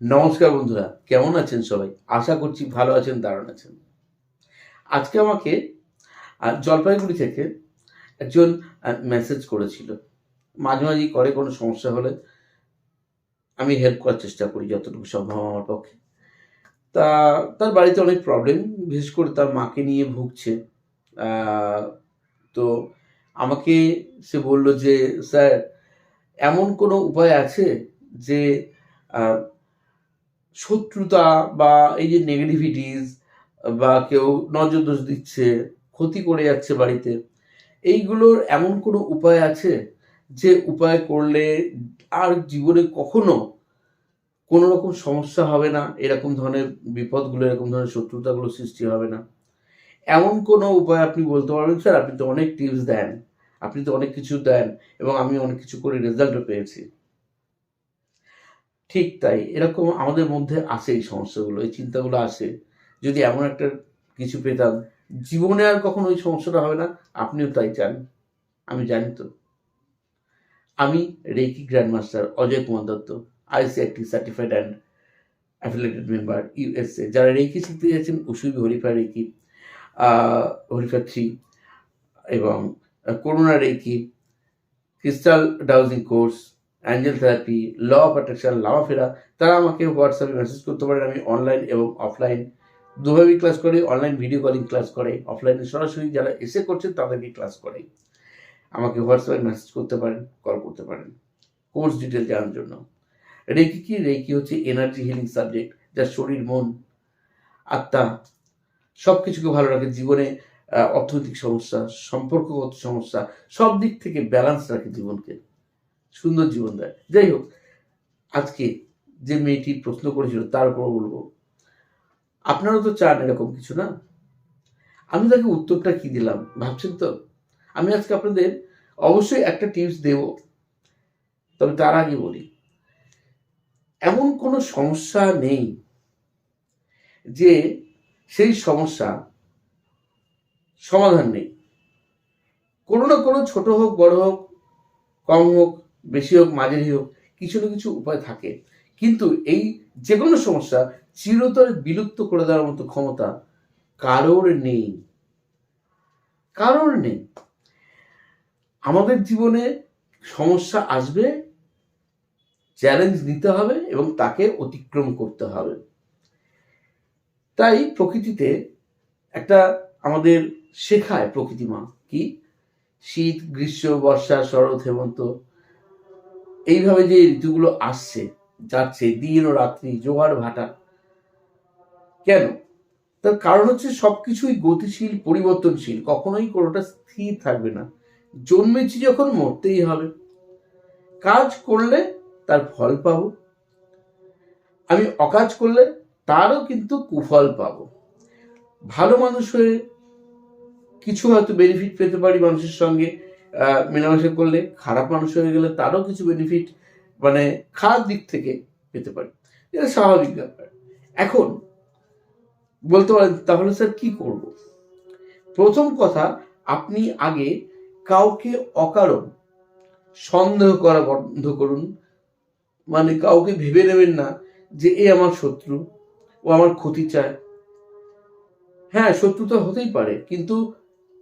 নমস্কার বন্ধুরা, কেমন আছেন সবাই? আশা করছি ভালো আছেন, দারুণ আছেন। আজকে আমাকে জলপাইগুড়ি থেকে একজন মেসেজ করেছিল। মাঝে মাঝেই করে কোনো সমস্যা হলে আমি হেল্প করার চেষ্টা করি, যতটুকু সম্ভব আমার পক্ষে। তা, তার বাড়িতে অনেক প্রবলেম বিশেষ করে তার মাকে নিয়ে ভুগছে। তো আমাকে সে বলল যে, স্যার, এমন কোনো উপায় আছে যে শত্রুতা বা এই যে নেগেটিভিটিস বা কেউ নজর দোষ দিচ্ছে, ক্ষতি করে যাচ্ছে বাড়িতে, এইগুলোর এমন কোনো উপায় আছে যে, উপায় করলে আর জীবনে কখনো কোনো রকম সমস্যা হবে না, এরকম ধরনের বিপদগুলো, এরকম ধরনের শত্রুতাগুলো সৃষ্টি হবে না? এমন কোনো উপায় আপনি বলতে পারবেন, স্যার, আপনি তো অনেক টিপস দেন। আপনি তো অনেক কিছু দেন এবং আমি অনেক কিছু করে রেজাল্টও পেয়েছি। ঠিক তাই, এরকম আমাদের মধ্যে আসে এই সমস্যাগুলো, এই চিন্তাগুলো আসে। যদি এমন একটা কিছু পেতাম, জীবনে আর কখনো ওই সমস্যাটা হবে না। আপনিও তাই চান, আমি জানি তো। আমি reiki grand master Ajay Kumar Dutta ICIT certified and affiliated member USA যারা রেকি শিখতে যাচ্ছেন উসুবি হরিফা রেকি হরিফা থ্রি এবং Karuna reiki crystal dowsing course, angel therapy, law of attraction Lama Fera তারা আমাকে হোয়াটসঅ্যাপে মেসেজ করতে পারেন। আমি অনলাইন এবং অফলাইন দুভাবেই ক্লাস করি। অনলাইন ভিডিও কলিং ক্লাস করে। অফলাইনে সরাসরি যারা এসে করছেন তাদেরকে ক্লাস করে। আমাকে হোয়াটসঅ্যাপে মেসেজ করতে পারেন কল করতে পারেন। কোর্স ডিটেল জানার জন্য। রেকি কি? রেকি হচ্ছে এনার্জি হিলিং সাবজেক্ট যা শরীর, মন, আত্মা সব কিছুকে ভালো রাখে জীবনে অর্থনৈতিক সমস্যা, সম্পর্কগত সমস্যা, সব দিক থেকে ব্যালেন্স রাখে জীবনকে। সুন্দর জীবন দেয়। যাই হোক, আজকে যে মেয়েটি প্রশ্ন করেছিল তার উপর বলব, আপনারা তো চান এরকম কিছু না? আমি তাকে উত্তরটা কি দিলাম, ভাবছেন তো? আমি আজকে আপনাদের অবশ্যই একটা টিপস দেব, তবে তার আগে বলি, এমন কোনো সমস্যা নেই যে সেই সমস্যা সমাধান নেই। কোনো না কোনো ছোট হোক, বড় হোক, কম হোক, বেশি হোক, মাঝারি হোক, কিছু না কিছু উপায় থাকে। কিন্তু এই যে কোনো সমস্যা চিরতরে বিলুপ্ত করে দেওয়ার মতো ক্ষমতা কারোর নেই। কারোর নেই। আমাদের জীবনে সমস্যা আসবে চ্যালেঞ্জ নিতে হবে এবং তাকে অতিক্রম করতে হবে। তাই প্রকৃতিতে একটা আমাদের শেখায় প্রকৃতি মা, কি? শীত, গ্রীষ্ম, বর্ষা, শরৎ, হেমন্ত, এইভাবে যে ঋতুগুলো আসছে, যাচ্ছে, দিন ও রাত্রি জোয়ার ভাটা। কেন? তার কারণ হচ্ছে সবকিছুই গতিশীল, পরিবর্তনশীল, কখনোই কোনোটা স্থির থাকবে না। জন্মেছি যখন মরতেই হবে। কাজ করলে তার ফল পাবো। আমি অকাজ করলে তারও কিন্তু কুফল পাব। ভালো মানুষ হয়ে কিছু হয়তো বেনিফিট পেতে পারি মানুষের সঙ্গে মেলামেশা করলে। খারাপ মানুষ হয়ে গেলে তারও কিছু বেনিফিট মানে খারাপ দিক থেকে পেতে পারি। এটা স্বাভাবিক ব্যাপার। এখন, বলতে পারেন, তাহলে স্যার কি করব? প্রথম কথা, আপনি আগে কাউকে অকারণ, সন্দেহ করা বন্ধ করুন। মানে কাউকে ভেবে নেবেন না যে, এ আমার শত্রু। ও আমার ক্ষতি চায়। হ্যাঁ শত্রু তো হতেই পারে, কিন্তু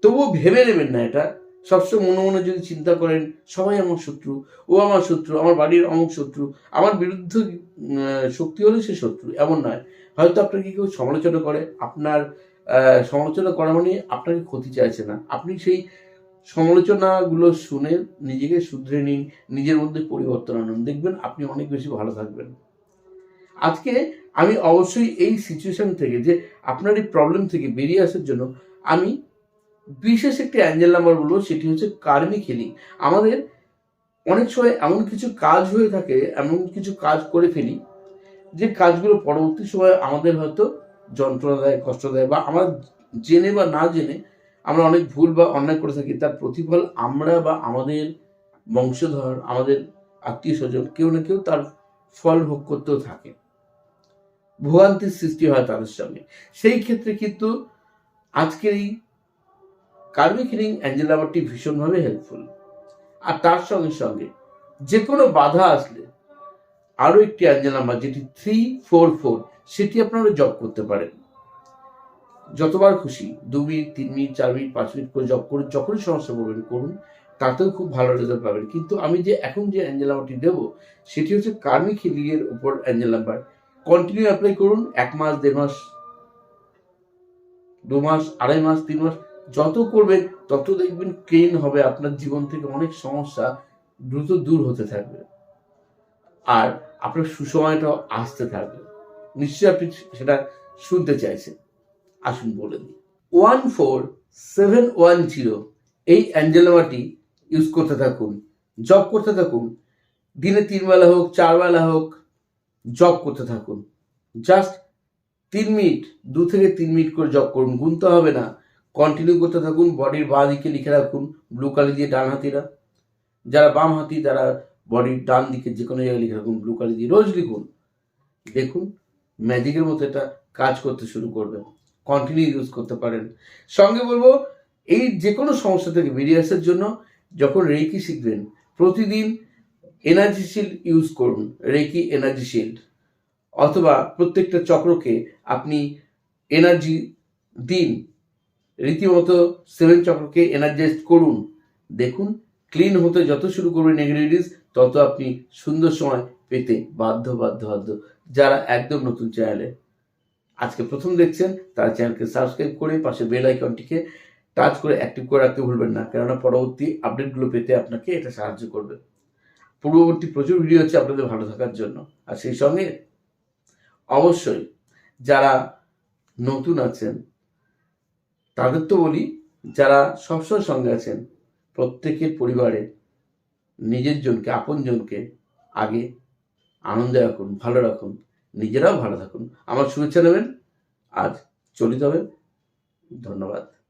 তবুও ভেবে নেবেন না এটা। সবসময় মনে মনে যদি চিন্তা করেন, সবাই আমার শত্রু, ও আমার শত্রু, আমার বাড়ির অমুক শত্রু, আমার বিরুদ্ধে শক্তি হলে সে শত্রু, এমন নয়। হয়তো আপনাকে কেউ সমালোচনা করে, আপনার সমালোচনা করা মানে আপনাকে ক্ষতি চাইছে না। আপনি সেই সমালোচনাগুলো শুনে নিজেকে শুধরে নিন, নিজের মধ্যে পরিবর্তন আনুন। দেখবেন আপনি অনেক বেশি ভালো থাকবেন। আজকে আমি অবশ্যই এই সিচুয়েশন থেকে যে আপনার এই প্রবলেম থেকে বেরিয়ে আসার জন্য আমি বিশেষ একটি অ্যাঞ্জেল নাম্বার বলব, সেটি হচ্ছে কার্মিক হিলিং আমাদের অনেক সময় এমন কিছু কাজ হয়ে থাকে, এমন কিছু কাজ করে ফেলি, যে কাজগুলো পরবর্তী সময় আমাদের হয়তো যন্ত্রণা দেয়, কষ্ট দেয়, বা আমরা জেনে বা না জেনে আমরা অনেক ভুল বা অন্যায় করে থাকি। তার প্রতিফল আমরা বা আমাদের বংশধর, আমাদের আত্মীয় স্বজন কেউ না কেউ তার ফল ভোগ করতেও থাকে। ভোগান্তির সৃষ্টি হয় তাদের সঙ্গে সেই ক্ষেত্রে কিন্তু আজকের এই কার্মিক হিলিং অ্যাঞ্জেল ভীষণভাবে হেল্পফুল আর তার সঙ্গে সঙ্গে যে কোনো বাধা আসলে আরও একটি অ্যাঞ্জেল নাম্বার যেটি থ্রি ফোর ফোর সেটি আপনারা জব করতে পারেন। যতবার খুশি দু মিনিট, তিন মিনিট, চার মিনিট, পাঁচ মিনিট করে জব করুন, যখনই সমস্যা পড়বেন করুন, তাতেও খুব ভালো রেজাল্ট পাবেন। কিন্তু আমি যে এখন যে অ্যাঞ্জেল নাম্বারটি দেবো, সেটি হচ্ছে কার্মিক হিলিংয়ের উপর অ্যাঞ্জেল নাম্বার কন্টিনিউ অ্যাপ্লাই করুন, এক মাস, দেড় মাস, দু মাস, আড়াই মাস, তিন মাস, যত করবেন, তত দেখবেন ক্লিন হবে, আপনার জীবন থেকে অনেক সমস্যা দ্রুত দূর হতে থাকবে। আর আপনার সুসময়টাও আসতে থাকবে। নিশ্চয়ই আপনি সেটা শুনতে চাইছেন। আসুন বলে দিই। One four seven one zero এই অ্যাঞ্জেলোমাটি ইউজ করতে থাকুন জব করতে থাকুন। দিনে তিন বেলা হোক চার বেলা হোক জব করতে থাকুন। জাস্ট তিন মিনিট, দু থেকে তিন মিনিট করে জব করুন। গুনতে হবে না। কন্টিনিউ করতে থাকুন বডির বাঁ দিকে লিখে রাখুন ব্লু কালি দিয়ে ডান হাতিরা যারা বাম হাতি, তারা বডির ডান দিকে যে কোনো জায়গায় লিখে রাখুন ব্লু কালি দিয়ে। রোজ লিখুন। দেখুন ম্যাজিকের মতো এটা কাজ করতে শুরু করবে। কন্টিনিউ ইউজ করতে পারেন। সঙ্গে বলব, এই যে কোনো সমস্যা থেকে বেরিয়ে আসার জন্য যখন রেকি শিখবেন, প্রতিদিন এনার্জি শিল্ড ইউজ করুন রেকি এনার্জি শিল্ড অথবা প্রত্যেকটা চক্রকে আপনি এনার্জি দিন। রীতিমতো সেভেন চক্রকে এনার্জাইজ করুন। দেখুন ক্লিন হতে যত শুরু করবেন নেগেটিভিটিস তত আপনি সুন্দর সময় পেতে বাধ্য বাধ্য বাধ্য। যারা একদম নতুন চ্যানেলে আজকে প্রথম দেখছেন, তারা চ্যানেলকে সাবস্ক্রাইব করে পাশে বেল আইকনটিকে টাচ করে অ্যাক্টিভ করে রাখতে ভুলবেন না, কেননা পরবর্তী আপডেটগুলো পেতে আপনাকে এটা সাহায্য করবে। পূর্ববর্তী প্রচুর ভিডিও হচ্ছে আপনাদের ভালো থাকার জন্য। আর সেই সঙ্গে অবশ্যই যারা নতুন আছেন, তাদের তো বলি, যারা সবসময় সঙ্গে আছেন, প্রত্যেকের পরিবারে নিজের জনকে, আপন জনকে আগে আনন্দে রাখুন, ভালো রাখুন, নিজেরাও ভালো থাকুন। আমার শুভেচ্ছা নেবেন, আজ চলিত হবে। ধন্যবাদ।